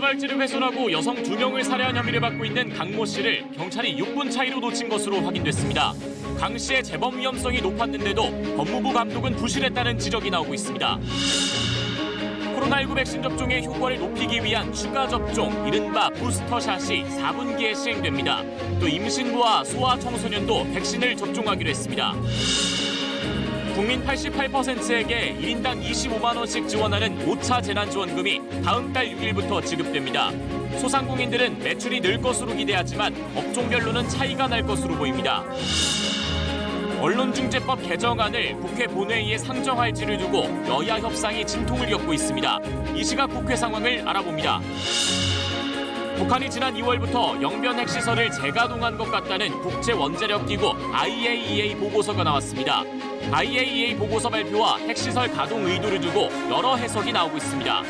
후 여성 2명을 살해한 혐의를 받고 있는 강모 씨를 경찰이 6분 차이로 놓친 것으로 확인됐습니다. 강 씨의 재범 위험성이 높았는데도 법무부 감독은 부실했다는 지적이 나오고 있습니다. 코로나19 백신 접종의 효과를 높이기 위한 추가 접종, 이른바 부스터샷이 4분기에 시행됩니다. 또 임신부와 소아 청소년도 백신을 접종하기로 했습니다. 국민 88%에게 1인당 25만 원씩 지원하는 5차 재난지원금이 다음 달 6일부터 지급됩니다. 소상공인들은 매출이 늘 것으로 기대하지만 업종별로는 차이가 날 것으로 보입니다. 언론중재법 개정안을 국회 본회의에 상정할지를 두고 여야 협상이 진통을 겪고 있습니다. 이 시각 국회 상황을 알아봅니다. 북한이 지난 2월부터 영변 핵시설을 재가동한 것 같다는 국제 원자력 기구 IAEA 보고서가 나왔습니다. IAEA 보고서 발표와 핵시설 가동 의도를 두고 여러 해석이 나오고 있습니다.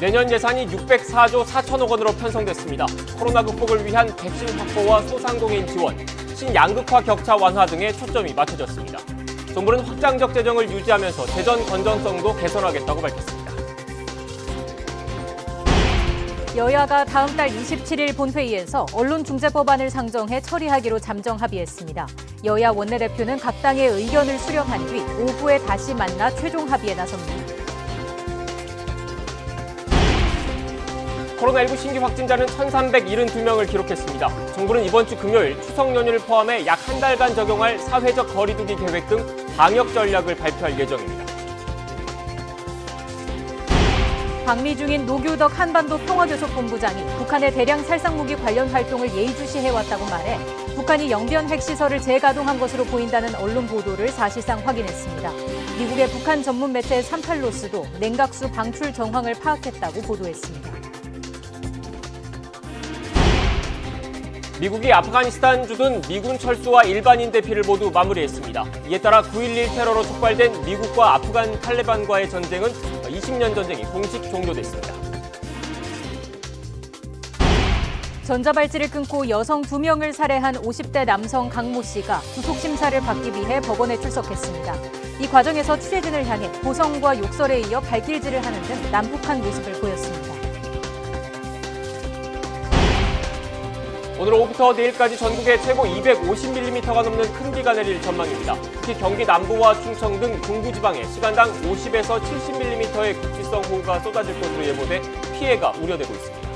내년 예산이 604조 4천억 원으로 편성됐습니다. 코로나 극복을 위한 백신 확보와 소상공인 지원, 신양극화 격차 완화 등에 초점이 맞춰졌습니다. 정부는 확장적 재정을 유지하면서 재정 건전성도 개선하겠다고 밝혔습니다. 여야가 다음 달 27일 본회의에서 언론중재법안을 상정해 처리하기로 잠정 합의했습니다. 여야 원내대표는 각 당의 의견을 수렴한 뒤 오후에 다시 만나 최종 합의에 나섭니다. 코로나19 신규 확진자는 1,372명을 기록했습니다. 정부는 이번 주 금요일 추석 연휴를 포함해 약 한 달간 적용할 사회적 거리두기 계획 등 방역 전략을 발표할 예정입니다. 방미 중인 노규덕 한반도 평화교섭본부장이 북한의 대량 살상무기 관련 활동을 예의주시해왔다고 말해 북한이 영변 핵시설을 재가동한 것으로 보인다는 언론 보도를 사실상 확인했습니다. 미국의 북한 전문 매체 38로스도 냉각수 방출 정황을 파악했다고 보도했습니다. 미국이 아프가니스탄 주둔 미군 철수와 일반인 대피를 모두 마무리했습니다. 이에 따라 9.11 테러로 촉발된 미국과 아프간 탈레반과의 전쟁은 20년 전쟁이 공식 종료됐습니다. 전자발찌를 끊고 여성 두명을 살해한 50대 남성 강모 씨가 구속 심사를 받기 위해 법원에 출석했습니다. 이 과정에서 취재진을 향해 고성과 욕설에 이어 발길질을 하는 등 난폭한 모습을 보였습니다. 오늘 오후부터 내일까지 전국에 최고 250mm가 넘는 큰 비가 내릴 전망입니다. 특히 경기 남부와 충청 등 중부 지방에 시간당 50에서 70mm의 국지성 호우가 쏟아질 것으로 예보돼 피해가 우려되고 있습니다.